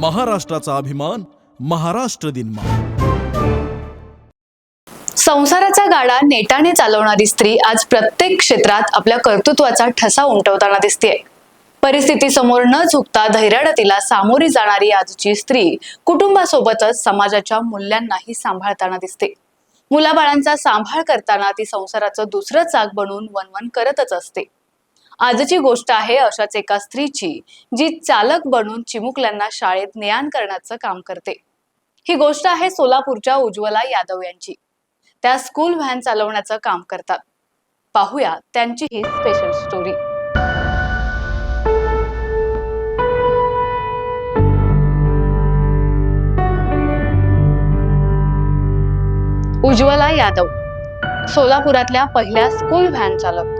महाराष्ट्राचा अभिमान महाराष्ट्र दिन संसाराचा गाडा नेटाने चालवणारी स्त्री आज प्रत्येक क्षेत्रात आपल्या कर्तृत्वाचा ठसा उमटवताना दिसते परिस्थिती समोर न झुकता धैर्याडतीला सामोरी जाणारी आजची स्त्री कुटुंबासोबतच समाजाच्या मूल्यांनाही सांभाळताना दिसते. मुलाबाळांचा सांभाळ करताना ती संसाराचं दुसरं चाक बनून वनवन करतच असते. आजची गोष्ट आहे अशाच एका स्त्रीची जी चालक बनून चिमुकल्यांना शाळेत ज्ञान करण्याचं काम करते. ही गोष्ट आहे सोलापूरच्या उज्ज्वला यादव यांची. त्या स्कूल व्हॅन चालवण्याचं काम करतात. पाहूया त्यांची ही स्पेशल स्टोरी उज्ज्वला यादव सोलापुरातल्या पहिल्या स्कूल व्हॅन चालक.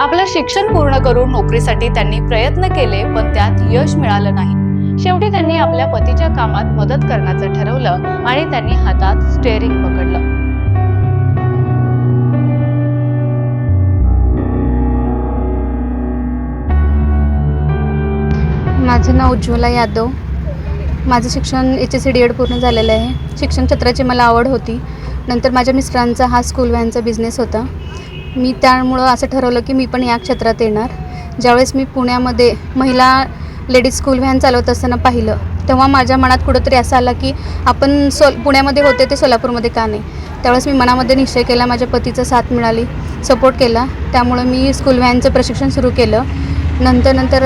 आपलं शिक्षण पूर्ण करून नोकरीसाठी त्यांनी प्रयत्न केले पण त्यात यश मिळालं नाही. शेवटी त्यांनी आपल्या पतीच्या कामात मदत करण्याचं ठरवलं आणि त्यांनी हातात स्टेअरिंग पकडलं. माझं नाव उज्ज्वला यादव. माझं शिक्षण H S C D Ed पूर्ण झालेलं आहे. शिक्षण क्षेत्राची मला आवड होती. नंतर माझ्या मिस्टरांचा हा स्कूल व्हॅनचा बिझनेस होता. मी त्यामुळं असं ठरवलं की मी पण या क्षेत्रात येणार. ज्यावेळेस मी पुण्यामध्ये महिला लेडीज स्कूल व्हॅन चालवत असताना पाहिलं तेव्हा माझ्या मनात कुठंतरी असं आलं की आपण सोल पुण्यामध्ये होते ते सोलापूरमध्ये का नाही? त्यावेळेस मी मनामध्ये निश्चय केला माझ्या पतीचा साथ मिळाली सपोर्ट केला. त्यामुळं मी स्कूल व्हॅनचं प्रशिक्षण सुरू केलं. नंतर नंतर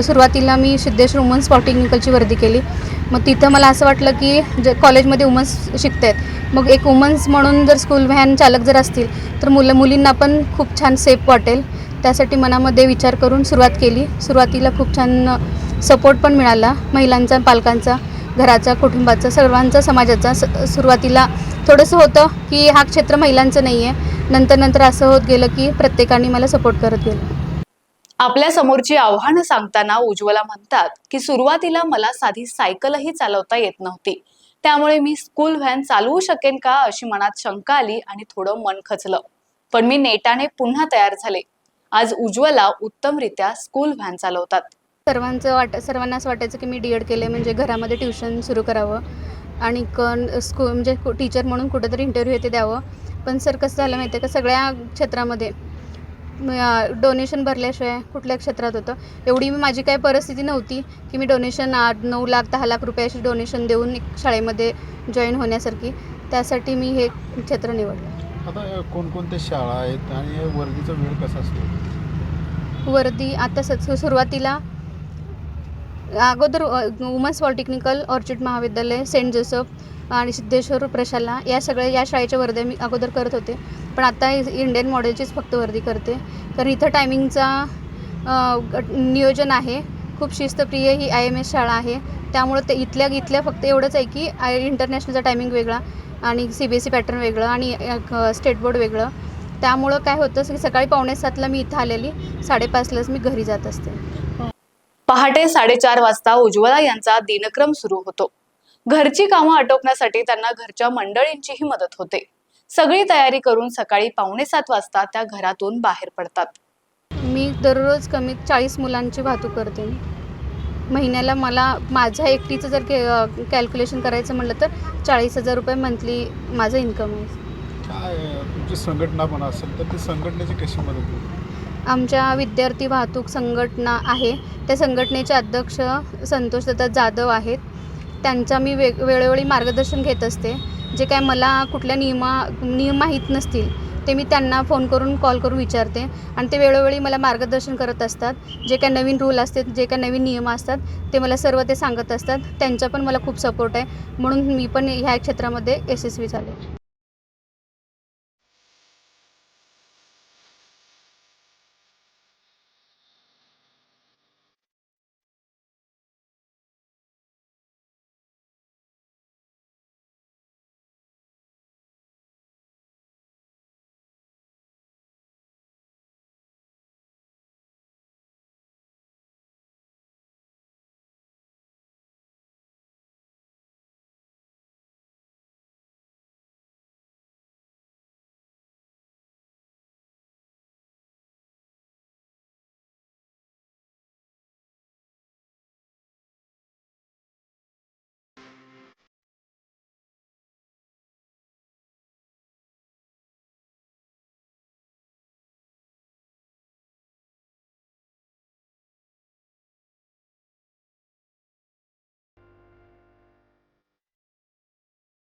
सुरुवातीला मी सिद्धेश्वर स्पॉटिंग निकलची वर्दी केली. मग तिथं मला असं वाटलं की जे कॉलेजमध्ये वुमन्स शिकत आहेत मग एक वुमन्स म्हणून जर स्कूल व्हॅन चालक जर असतील तर मुलं मुलींना पण खूप छान सेफ वाटेल. त्यासाठी मनामध्ये विचार करून सुरुवात केली. सुरुवातीला खूप छान सपोर्ट पण मिळाला महिलांचा पालकांचा घराचा कुटुंबाचा सर्वांचा समाजाचा. स सुरुवातीला थोडंसं होतं की हा क्षेत्र महिलांचं नाही आहे नंतर नंतर असं होत गेलं की प्रत्येकाने मला सपोर्ट करत गेलं. आपल्या समोरची आव्हानं सांगताना उज्ज्वला म्हणतात की सुरुवातीला मला साधी सायकलही चालवता येत नव्हती. त्यामुळे मी स्कूल व्हॅन चालवू शकेन का अशी मनात शंका आली आणि थोडं मन खचलं. पण मी नेटाने पुन्हा तयार झाले. आज उज्ज्वला उत्तमरित्या स्कूल व्हॅन चालवतात. सर्वांचं वाट सर्वांनाच वाटायचं की मी डी एड केले म्हणजे घरामध्ये ट्युशन सुरू करावं. आणि कन स्कूल म्हणजे टीचर म्हणून कुठेतरी इंटरव्ह्यू येते द्यावं. पण सर कसं झालं माहिती आहे का? सगळ्या क्षेत्रामध्ये डोनेशन भरल्याशिवाय कुठल्या क्षेत्रात होतं? एवढी मी माझी काही परिस्थिती नव्हती की मी डोनेशन आठ नऊ लाख दहा लाख रुपये अशी डोनेशन देऊन एक शाळेमध्ये जॉईन होण्यासारखी. त्यासाठी मी हे क्षेत्र निवडलं. आता कोणकोणत्या शाळा आहेत आणि वर्दीचा वेळ कसा असतो? वर्दी आता स सुरुवातीला अगोदर वुमन्स पॉलिटेक्निकल ऑर्चिड महाविद्यालय सेंट जोसेफ आणि सिद्धेश्वर प्रशाला या सगळ्या या शाळेच्या वर्ध्या मी अगोदर करत होते. पण आता इंडियन मॉडेलचीच फक्त वर्दी करते. कारण इथं टायमिंगचा नियोजन आहे. खूप शिस्तप्रिय ही आय एम एस शाळा आहे. त्यामुळं ते इथल्या इथल्या फक्त एवढंच आहे की आय इंटरनॅशनलचा टायमिंग वेगळा आणि C B S C pattern वेगळं आणि स्टेट बोर्ड वेगळं. त्यामुळं काय होतं की सकाळी पावणे सातला मी इथं आलेली. साडेपाचलाच मी घरी जात असते. पहाटे साडेचार वाजता उज्ज्वला यांचा दिनक्रम सुरू होतो. घरची कामं आटोपण्यासाठी त्यांना घरच्या मंडळींचीही मदत होते. सगळी तयारी करून सकाळी पावणे सात वाजता त्या घरातून बाहेर पडतात. मी दररोज कमीत चाळीस मुलांची वाहतूक करते. महिन्याला मला माझ्या एकटीचं जर के कॅल्क्युलेशन करायचं म्हटलं तर चाळीस हजार रुपये मंथली माझं इन्कम आहे. काय तुमची संघटना पण असेल तर ती संघटनेची कशी मदत होईल? आमच्या विद्यार्थी वाहतूक संघटना आहे. त्या संघटनेचे अध्यक्ष संतोषदत्ता जाधव आहेत. त्यांचा मी वेग वेळोवेळी मार्गदर्शन घेत असते. जे काय मला कुठल्या नियमा नियम माहीत नसतील ते मी त्यांना फोन करून कॉल करून विचारते. आणि ते वेळोवेळी मला मार्गदर्शन करत असतात. जे काय नवीन रूल असतात जे काय नवीन नियम असतात ते मला सर्व ते सांगत असतात. त्यांचा पण मला खूप सपोर्ट आहे. म्हणून मी पण ह्या क्षेत्रामध्ये यशस्वी झाले.